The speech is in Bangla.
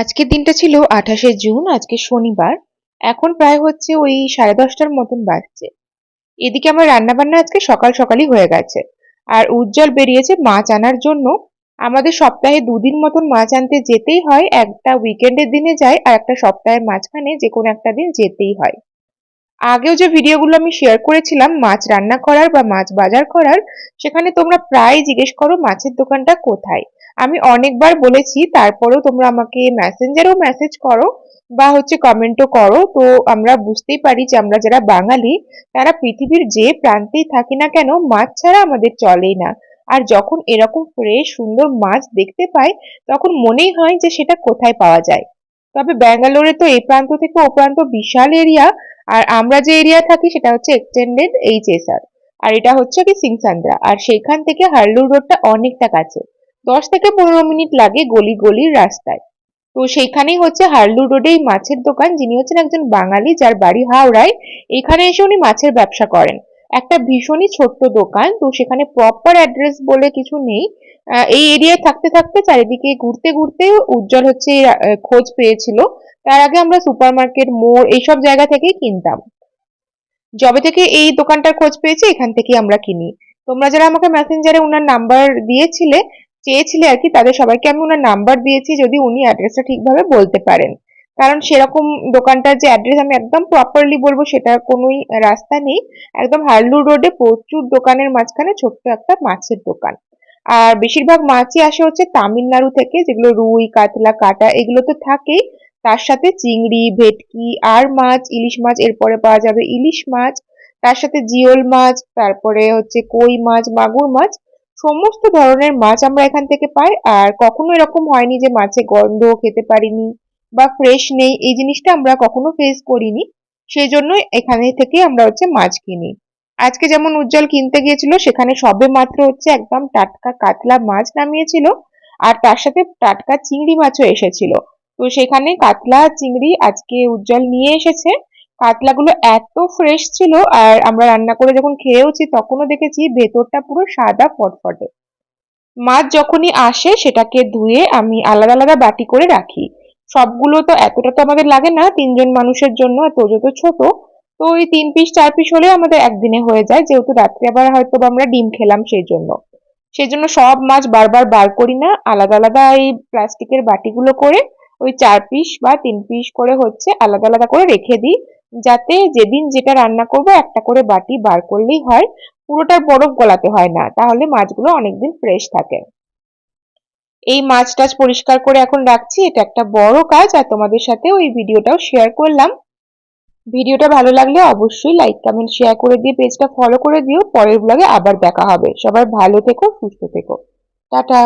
আজকের দিনটা ছিল আঠাশে জুন, আজকে শনিবার। এখন প্রায় হচ্ছে ওই সাড়ে দশটার মতন বাজছে। এদিকে আমার রান্না বান্না আজকে সকাল সকালই হয়ে গেছে। আর উজ্জ্বল বেরিয়েছে মাছ আনার জন্য। আমাদের সপ্তাহে দুদিন মতন মাছ আনতে যেতেই হয়। একটা উইকেন্ডের দিনে যায় আর একটা সপ্তাহের মাঝখানে যে কোনো একটা দিন যেতেই হয়। আগেও যে ভিডিওগুলো আমি শেয়ার করেছিলাম, মাছ রান্না করার বা মাছ বাজার করার, সেখানে তোমরা প্রায় জিজ্ঞেস করো মাছের দোকানটা কোথায়। আমি অনেকবার বলেছি, তারপরেও তোমরা আমাকে মেসেঞ্জারেও মেসেজ করো বা হচ্ছে কমেন্টও করো। তো আমরা বুঝতেই পারি যে আমরা যারা বাঙালি, তারা পৃথিবীর যে প্রান্তেই থাকি না কেন, মাছ ছাড়া আমাদের চলেই না। আর যখন এরকম ফ্রেশ সুন্দর মাছ দেখতে পাই, তখন মনেই হয় যে সেটা কোথায় পাওয়া যায়। তবে ব্যাঙ্গালোরে তো এই প্রান্ত থেকে ও প্রান্ত বিশাল এরিয়া আর আমরা যে এরিয়া থাকি সেটা হচ্ছে এক্সটেন্ডেড এইচএসআর আর এটা হচ্ছে কি সিংসান্দ্রা। আর সেখান থেকে হার্লুর রোডটা অনেকটা কাছে। দশ থেকে পনেরো মিনিট লাগে গলি গলির রাস্তায়। তো সেইখানেই হচ্ছে হার্লু রোডে এই মাছের দোকান, যিনি হচ্ছেন একজন বাঙালি যার বাড়ি হাওড়ায়। এখানে এসে উনি মাছের ব্যবসা করেন। একটা ভীষণই ছোট্ট দোকান, তো সেখানে প্রপার অ্যাড্রেস বলে কিছু নেই। এই এরিয়ায় থাকতে থাকতে চারিদিকে ঘুরতে ঘুরতে উজ্জ্বল হচ্ছে খোঁজ পেয়েছিল। তার আগে আমরা সুপার মার্কেট মোড় এইসব জায়গা থেকেই কিনতাম। যবে থেকে এই দোকানটার খোঁজ পেয়েছি, এখান থেকেই আমরা কিনি। তোমরা যারা আমাকে মেসেঞ্জারে ওনার নাম্বার দিয়েছিলে চেয়েছিলে আর কি, তাদের সবাইকে আমি ওনার নাম্বার দিয়েছি যদি উনি অ্যাড্রেসটা ঠিকভাবে বলতে পারেন। কারণ সেরকম দোকানটার যে অ্যাড্রেস আমি একদম প্রপারলি বলব সেটার কোনোই রাস্তা নেই। একদম হার্লু রোডে প্রচুর দোকানের মাঝখানে ছোট্ট একটা মাছের দোকান। আর বেশিরভাগ মাছই আসে হচ্ছে তামিলনাড়ু থেকে, যেগুলো রুই, কাতলা, কাটা এগুলো তো থাকেই। তার সাথে চিংড়ি, ভেটকি, আর মাছ, ইলিশ মাছ, এরপরে পাওয়া যাবে ইলিশ মাছ। তার সাথে জিওল মাছ, তারপরে হচ্ছে কই মাছ, মাগুর মাছ। সমস্ত ধরনের মাছ আমরা এখান থেকে পাই, আর কখনো এরকম হয়নি যে মাছে গন্ধ খেতে পারিনি বা ফ্রেশ নেই। এই জিনিসটা আমরা কখনো ফেস করিনি। সেই জন্য এখানে থেকে আমরা হচ্ছে মাছ কিনি। আজকে যেমন উজ্জ্বল কিনতে গিয়েছিল, সেখানে সবে মাত্র হচ্ছে একদম টাটকা কাতলা মাছ নামিয়েছিল, আর তার সাথে টাটকা চিংড়ি মাছও এসেছিল। তো সেখানে কাতলা, চিংড়ি আজকে উজ্জ্বল নিয়ে এসেছে। কাতলাগুলো এত ফ্রেশ ছিল আর আমরা রান্না করে যখন খেয়েওছি, তখনও দেখেছি ভেতরটা পুরো সাদা ফটফটে। মাছ যখনই আসে, সেটাকে ধুয়ে আমি আলাদা আলাদা বাটি করে রাখি। সবগুলো তো এতটা তো আমাদের লাগে না, তিনজন মানুষের জন্য তোজো তো ছোট। তো ওই তিন পিস চার পিস হলে আমাদের একদিনে হয়ে যায়, যেহেতু রাত্রে আবার হয়তো আমরা ডিম খেলাম সেই জন্য সেই জন্য সব মাছ বারবার বার করি না, আলাদা আলাদা এই প্লাস্টিকের বাটিগুলো করে ওই চার পিস বা তিন পিস করে হচ্ছে আলাদা আলাদা করে রেখে দিই। যাতে যেদিন যেটা রান্না করব, একটা করে বাটি বার করলেই হয়। পুরোটার বরফ গলাতে হয় না, তাহলে মাছগুলো অনেকদিন ফ্রেশ থাকে। এই মাছ টাছ পরিষ্কার করে এখন রাখছি। এটা একটা বড় কাজ আর তোমাদের সাথে ওই ভিডিওটাও শেয়ার করলাম। ভিডিওটা ভালো লাগলে অবশ্যই লাইক কমেন্ট শেয়ার করে দিয়ে পেজটা ফলো করে দিও। পরের ব্লগে আবার দেখা হবে। সবাই ভালো থেকো, সুস্থ থেকো। টাটা!